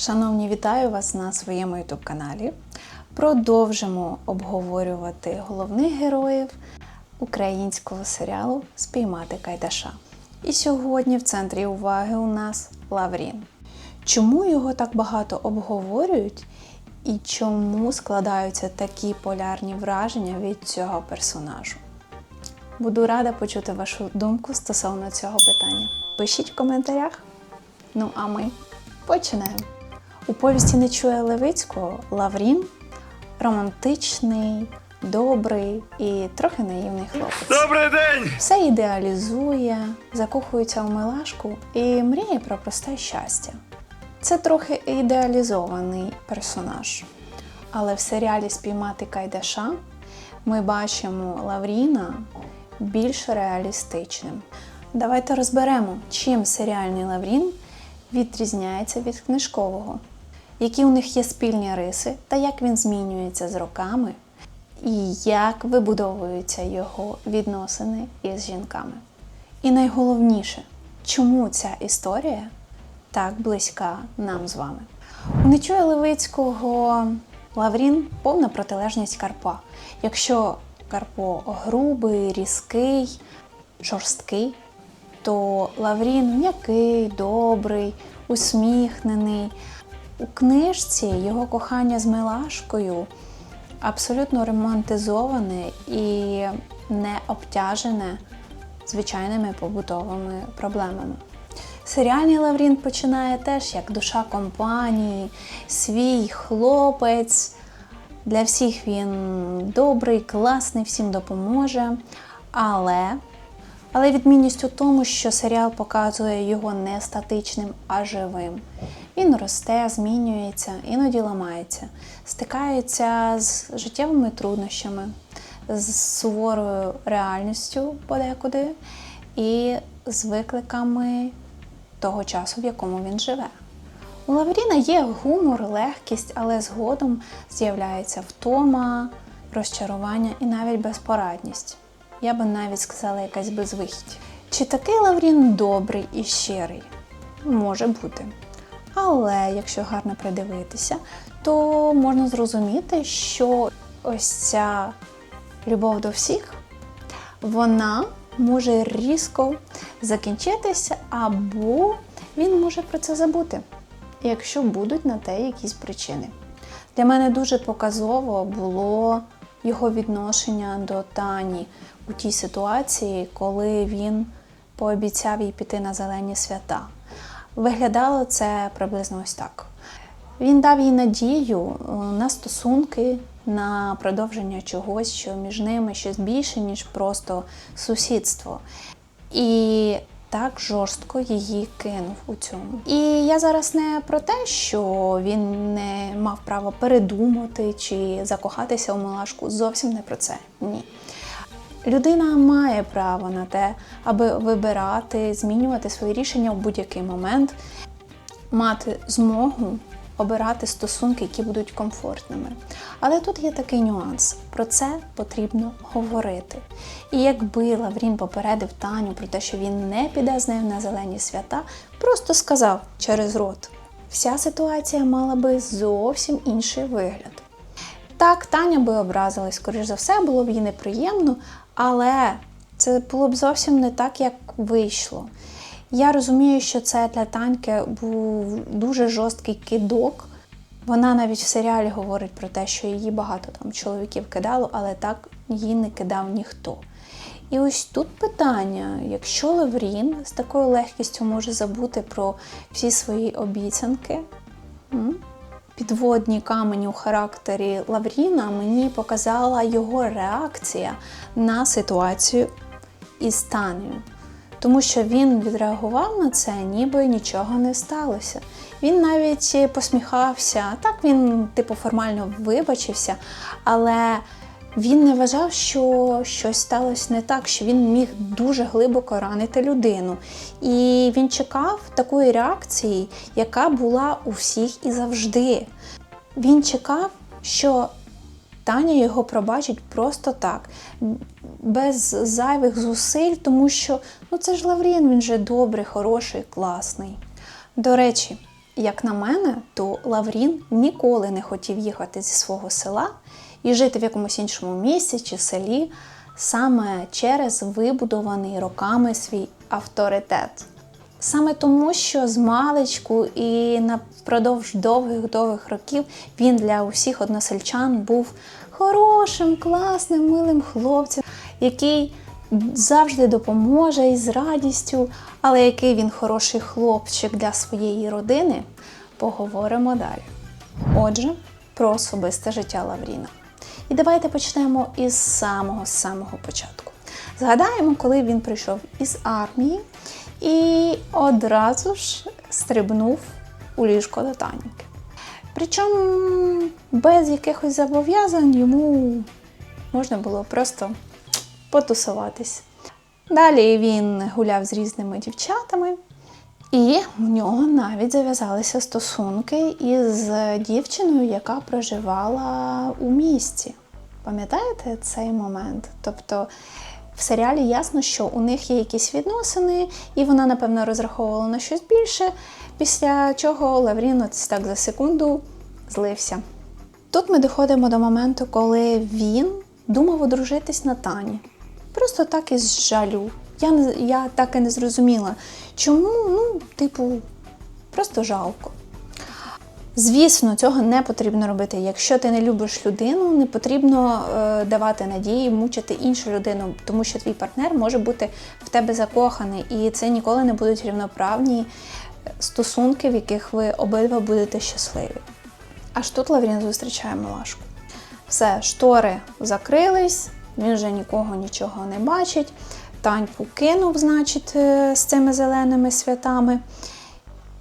Шановні, вітаю вас на своєму youtube каналі. Продовжимо обговорювати головних героїв українського серіалу Спіймати Кайдаша. І сьогодні в центрі уваги у нас Лаврін. Чому його так багато обговорюють і чому складаються такі полярні враження від цього персонажу? Буду рада почути вашу думку стосовно цього питання. Пишіть в коментарях. Ну а ми починаємо. У повісті Нечуя Левицького Лаврін романтичний, добрий і трохи наївний хлопець. Добрий день! Все ідеалізує, закохується в милашку і мріє про просте щастя. Це трохи ідеалізований персонаж. Але в серіалі Спіймати Кайдаша ми бачимо Лавріна більш реалістичним. Давайте розберемо, чим серіальний Лаврін відрізняється від книжкового, які у них є спільні риси та як він змінюється з роками, і як вибудовуються його відносини із жінками. І найголовніше, чому ця історія так близька нам з вами. У Нечуя Левицького Лаврін повна протилежність Карпа. Якщо Карпо грубий, різкий, жорсткий, то Лаврін м'який, добрий, усміхнений. У книжці його кохання з Милашкою абсолютно романтизоване і не обтяжене звичайними побутовими проблемами. Серіальний Лаврін починає теж як душа компанії, свій хлопець. Для всіх він добрий, класний, всім допоможе. Але, але відмінність у тому, що серіал показує його не статичним, а живим. Він росте, змінюється, іноді ламається, стикається з життєвими труднощами, з суворою реальністю подекуди і з викликами того часу, в якому він живе. У Лавріна є гумор, легкість, але згодом з'являється втома, розчарування і навіть безпорадність. Я би навіть сказала якась безвихідь. Чи такий Лаврін добрий і щирий? Може бути. Але якщо гарно придивитися, то можна зрозуміти, що ось ця любов до всіх, вона може різко закінчитися, або він може про це забути, якщо будуть на те якісь причини. Для мене дуже показово було його відношення до Тані у тій ситуації, коли він пообіцяв їй піти на зелені свята. Виглядало це приблизно ось так. Він дав їй надію е, на стосунки, на продовження чогось, що між ними щось більше, ніж просто сусідство. І так жорстко її кинув у цьому. І я зараз не про те, що він не мав права передумати чи закохатися у Милашку. Зовсім не про це. Ні. Людина має право на те, аби вибирати, змінювати свої рішення в будь-який момент, мати змогу обирати стосунки, які будуть комфортними. Але тут є такий нюанс: про це потрібно говорити. І якби Лаврін попередив Таню про те, що він не піде з нею на зелені свята, просто сказав через рот, вся ситуація мала би зовсім інший вигляд. Так, Таня би образилась, скоріш за все, було б їй неприємно, але це було б зовсім не так, як вийшло. Я розумію, що це для Таньки був дуже жорсткий кидок. Вона навіть в серіалі говорить про те, що її багато там чоловіків кидало, але так її не кидав ніхто. І ось тут питання: якщо Леврін з такою легкістю може забути про всі свої обіцянки, підводні камені у характері Лавріна мені показала його реакція на ситуацію із Танею. Тому що він відреагував на це, ніби нічого не сталося. Він навіть посміхався. Так він, типу, формально вибачився, але він не вважав, що щось сталося не так, що він міг дуже глибоко ранити людину. І він чекав такої реакції, яка була у всіх і завжди. Він чекав, що Таня його пробачить просто так, без зайвих зусиль, тому що ну це ж Лаврін, він же добрий, хороший, класний. До речі, Як на мене, то Лаврін ніколи не хотів їхати зі свого села і жити в якомусь іншому місці чи селі саме через вибудований роками свій авторитет. Саме тому, що з маличку і напродовж довгих-довгих років він для усіх односельчан був хорошим, класним, милим хлопцем, який завжди допоможе і з радістю, але який він хороший хлопчик для своєї родини, поговоримо далі. Отже, про особисте життя Лавріна. І давайте почнемо із самого самого початку. Згадаємо, коли він прийшов із армії і одразу ж стрибнув у ліжко до Таніки. Причому без якихось зобов'язань йому можна було просто потусуватись. Далі він гуляв з різними дівчатами, і в нього навіть зав'язалися стосунки із дівчиною, яка проживала у місті. Пам'ятаєте цей момент? Тобто в серіалі ясно, що у них є якісь відносини, і вона, напевно, розраховувала на щось більше, після чого Лаврін ось так за секунду злився. Тут ми доходимо до моменту, коли він думав одружитись на Тані. Просто так із жалю. Я, я так і не зрозуміла, чому, ну, типу, просто жалко. Звісно, цього не потрібно робити. Якщо ти не любиш людину, не потрібно е, давати надії, мучити іншу людину, тому що твій партнер може бути в тебе закоханий, і це ніколи не будуть рівноправні стосунки, в яких ви обидва будете щасливі. Аж тут Лаврін зустрічає Милашку. Все, штори закрились, він вже нікого нічого не бачить. Таньку кинув, значить, е, з цими зеленими святами.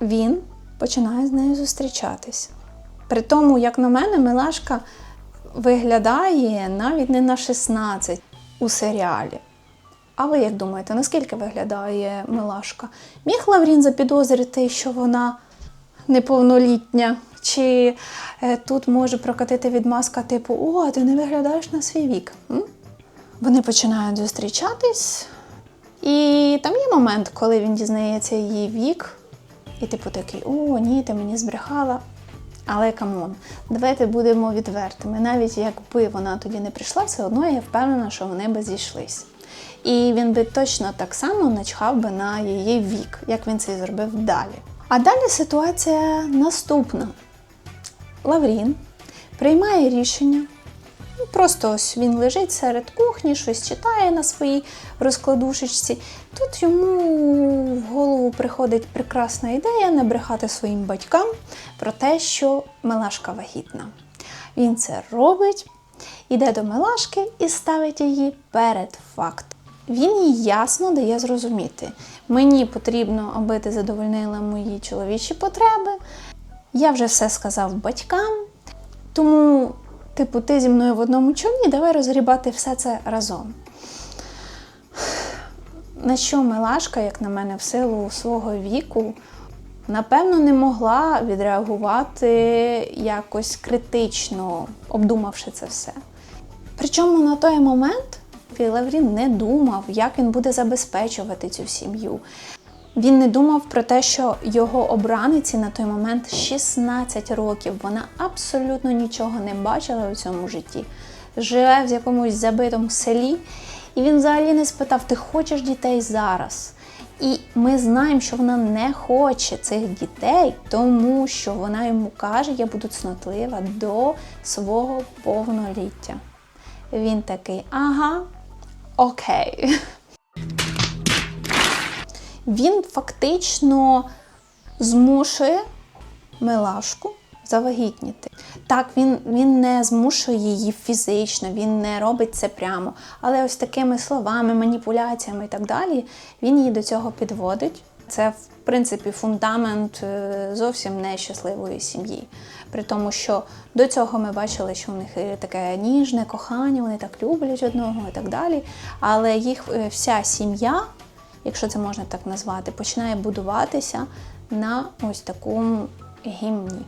Він починає з нею зустрічатись. При тому, як на мене, Милашка виглядає навіть не на 16 у серіалі. А ви як думаєте, наскільки виглядає Милашка? Міг Лаврін запідозрити, що вона неповнолітня? Чи е, тут може прокатити відмазка, типу, о, ти не виглядаєш на свій вік? М? Вони починають зустрічатись, і там є момент, коли він дізнається її вік, і типу такий, о, ні, ти мені збрехала. Але камон, давайте будемо відвертими. Навіть якби вона тоді не прийшла, все одно я впевнена, що вони би зійшлись. І він би точно так само начхав би на її вік, як він це зробив далі. А далі ситуація наступна. Лаврін приймає рішення. Просто ось він лежить серед кухні, щось читає на своїй розкладушечці. Тут йому в голову приходить прекрасна ідея не брехати своїм батькам про те, що Милашка вагітна. Він це робить, іде до Милашки і ставить її перед фактом. Він їй ясно дає зрозуміти: мені потрібно, аби ти задовольнила мої чоловічі потреби. Я вже все сказав батькам, тому, типу, ти зі мною в одному човні, давай розгрібати все це разом. На що Милашка, як на мене, в силу свого віку, напевно, не могла відреагувати якось критично, обдумавши це все. Причому на той момент Лаврін не думав, як він буде забезпечувати цю сім'ю. Він не думав про те, що його обраниці на той момент 16 років. Вона абсолютно нічого не бачила у цьому житті. Живе в якомусь забитому селі, і він взагалі не спитав: ти хочеш дітей зараз? І ми знаємо, що вона не хоче цих дітей, тому що вона йому каже, я буду цнотлива до свого повноліття. Він такий, ага, окей. Він фактично змушує Милашку завагітніти. Так, він, він не змушує її фізично, він не робить це прямо. Але ось такими словами, маніпуляціями і так далі, він її до цього підводить. Це, в принципі, фундамент е, зовсім нещасливої сім'ї. При тому, що до цього ми бачили, що у них е, таке ніжне кохання, вони так люблять одного і так далі. Але їх е, вся сім'я якщо це можна так назвати, починає будуватися на ось такому гімні.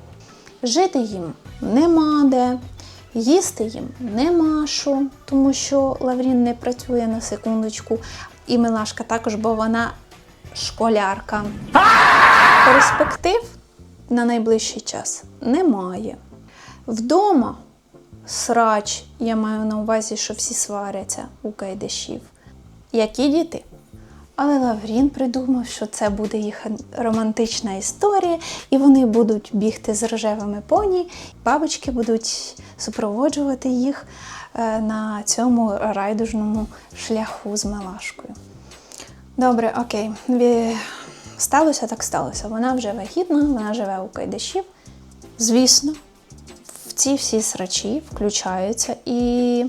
Жити їм нема де, їсти їм нема що, тому що Лаврін не працює на секундочку, і Милашка також, бо вона школярка. Перспектив на найближчий час? Немає. Вдома срач, я маю на увазі, що всі сваряться у кайдашів. Які діти? Але Лаврін придумав, що це буде їх романтична історія, і вони будуть бігти з рожевими поні, бабочки будуть супроводжувати їх е, на цьому райдужному шляху з Мелашкою. Добре, окей. Сталося так сталося. Вона вже вагітна, вона живе у Кайдашів. Звісно, в ці всі срачі включаються і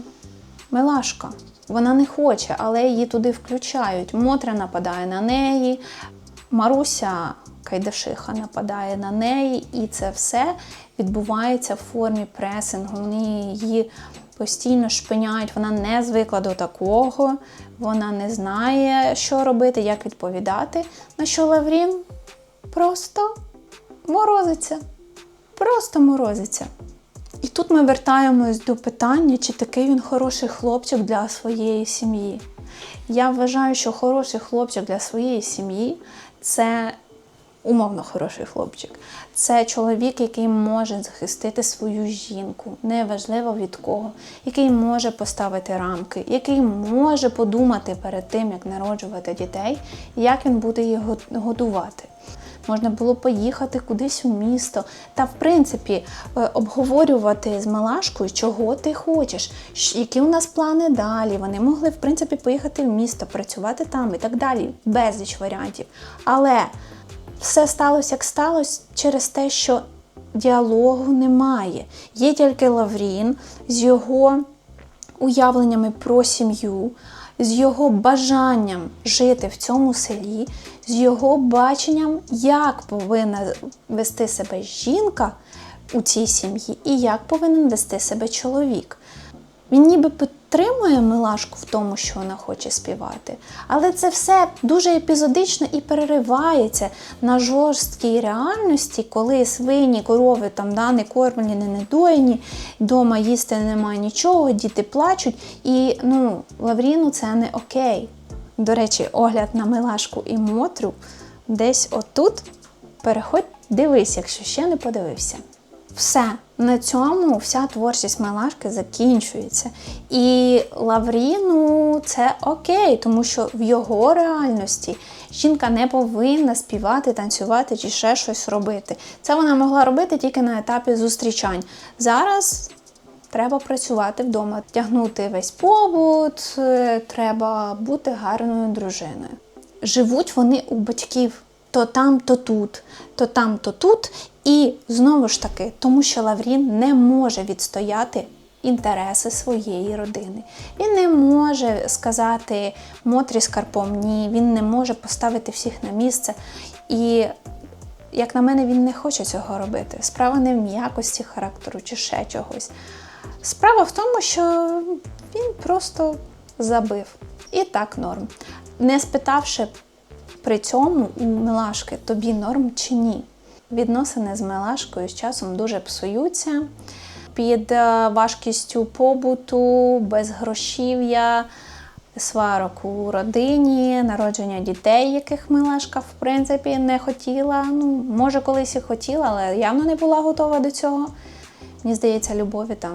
Милашка. Вона не хоче, але її туди включають. Мотря нападає на неї, Маруся Кайдашиха нападає на неї, і це все відбувається в формі пресингу. Вони її постійно шпиняють. Вона не звикла до такого, вона не знає, що робити, як відповідати. На що Лаврін просто морозиться. Просто морозиться. І тут ми вертаємось до питання, чи такий він хороший хлопчик для своєї сім'ї. Я вважаю, що хороший хлопчик для своєї сім'ї це умовно хороший хлопчик. Це чоловік, який може захистити свою жінку, неважливо від кого, який може поставити рамки, який може подумати перед тим, як народжувати дітей, як він буде їх годувати. Можна було поїхати кудись у місто та, в принципі, е, обговорювати з Малашкою, чого ти хочеш, які у нас плани далі. Вони могли, в принципі, поїхати в місто, працювати там і так далі. Безліч варіантів. Але все сталося, як сталося, через те, що діалогу немає. Є тільки Лаврін з його уявленнями про сім'ю, з його бажанням жити в цьому селі, з його баченням, як повинна вести себе жінка у цій сім'ї і як повинен вести себе чоловік. Він ніби підтримує Милашку в тому, що вона хоче співати, але це все дуже епізодично і переривається на жорсткій реальності, коли свині, корови там да, не кормлені, не недоїні, вдома їсти немає нічого, діти плачуть. І ну, Лавріну це не окей. До речі, огляд на Милашку і Мотрю десь отут. Переходь, дивись, якщо ще не подивився. Все, на цьому вся творчість Милашки закінчується. І Лавріну це окей, тому що в його реальності жінка не повинна співати, танцювати чи ще щось робити. Це вона могла робити тільки на етапі зустрічань. Зараз треба працювати вдома, тягнути весь побут, е, треба бути гарною дружиною. Живуть вони у батьків то там, то тут, то там, то тут. І знову ж таки, тому що Лаврін не може відстояти інтереси своєї родини. Він не може сказати Мотрі з Карпом ні, він не може поставити всіх на місце. І, як на мене, він не хоче цього робити. Справа не в м'якості характеру чи ще чогось. Справа в тому, що він просто забив. І так норм. Не спитавши при цьому у Милашки тобі норм чи ні. Відносини з Милашкою з часом дуже псуються під е, важкістю побуту, безгрошів'я, сварок у родині, народження дітей, яких Милашка в принципі не хотіла. Ну, може, колись і хотіла, але явно не була готова до цього. Мені здається, любові там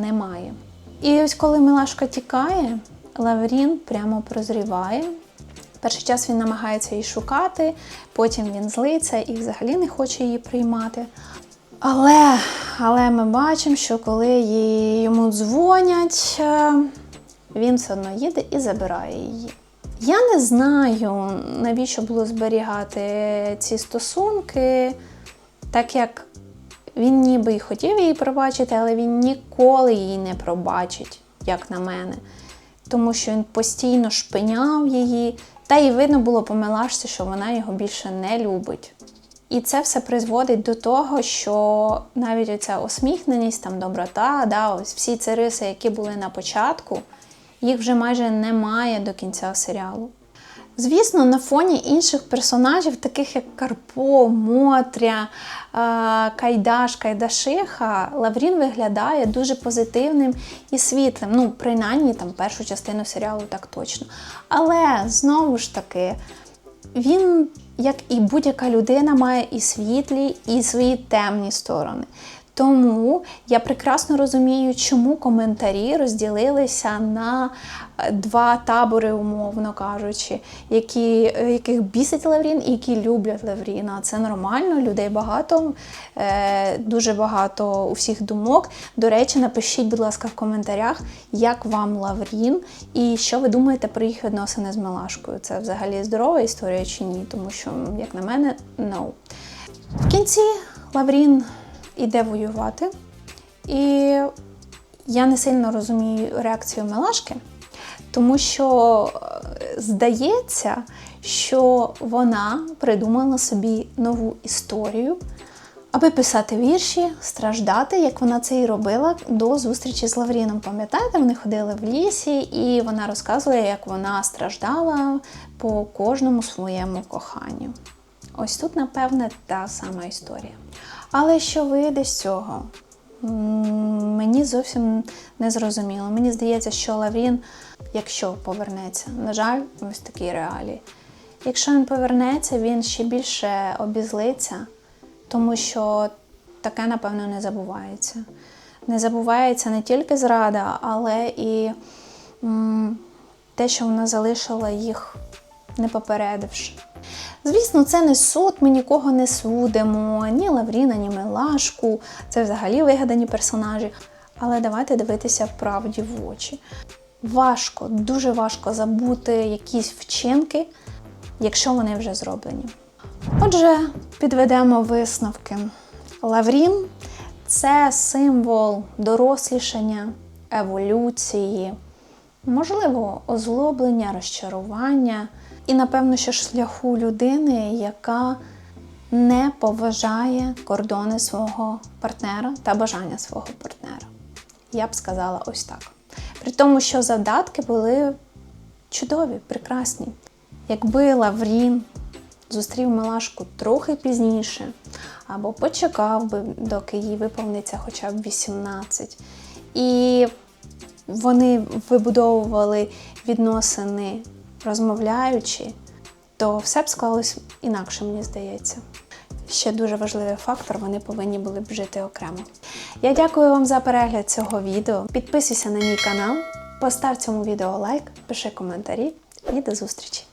немає. І ось коли Милашка тікає, Лаврін прямо прозріває. Перший час він намагається її шукати, потім він злиться і взагалі не хоче її приймати. Але, але ми бачимо, що коли їй- йому дзвонять, е, він все одно їде і забирає її. Я не знаю, навіщо було зберігати ці стосунки, так як він ніби й хотів її пробачити, але він ніколи її не пробачить, як на мене. Тому що він постійно шпиняв її, та й видно було по що вона його більше не любить. І це все призводить до того, що навіть оця усміхненість, там доброта, да, ось всі ці риси, які були на початку, їх вже майже немає до кінця серіалу. Звісно, на фоні інших персонажів, таких як Карпо, Мотря, е, Кайдаш, Кайдашиха, Лаврін виглядає дуже позитивним і світлим. Ну, принаймні, там першу частину серіалу так точно. Але знову ж таки, він як і будь-яка людина, має і світлі, і свої темні сторони. Тому я прекрасно розумію, чому коментарі розділилися на е, два табори, умовно кажучи, які, е, яких бісить Лаврін і які люблять Лавріна. Це нормально, людей багато, е, дуже багато у всіх думок. До речі, напишіть, будь ласка, в коментарях, як вам Лаврін і що ви думаєте про їх відносини з Милашкою. Це взагалі здорова історія чи ні? Тому що, як на мене, no. В кінці Лаврін іде воювати, і я не сильно розумію реакцію Милашки, тому що е, здається, що вона придумала собі нову історію, аби писати вірші, страждати, як вона це і робила до зустрічі з Лавріном. Пам'ятаєте, вони ходили в лісі, і вона розказує, як вона страждала по кожному своєму коханню. Ось тут, напевне, та сама історія. Але що вийде з цього? Мені зовсім не зрозуміло. Мені здається, що Лаврін, якщо повернеться, на жаль, ось такі реалії. Якщо він повернеться, він ще більше обізлиться, тому що таке, напевно, не забувається. Не забувається не тільки зрада, але і те, що вона залишила їх не попередивши. Звісно, це не суд, ми нікого не судимо, ні Лавріна, ні Милашку. Це взагалі вигадані персонажі. Але давайте дивитися правді в очі. Важко, дуже важко забути якісь вчинки, якщо вони вже зроблені. Отже, підведемо висновки. Лаврін це символ дорослішання, еволюції, можливо, озлоблення, розчарування і, напевно, що шляху людини, яка не поважає кордони свого партнера та бажання свого партнера. Я б сказала ось так. При тому, що завдатки були чудові, прекрасні. Якби Лаврін зустрів Милашку трохи пізніше, або почекав би, доки їй виповниться хоча б 18, і вони вибудовували відносини розмовляючи, то все б склалось інакше, мені здається. Ще дуже важливий фактор, вони повинні були б жити окремо. Я дякую вам за перегляд цього відео. Підписуйся на мій канал, постав цьому відео лайк, пиши коментарі і до зустрічі!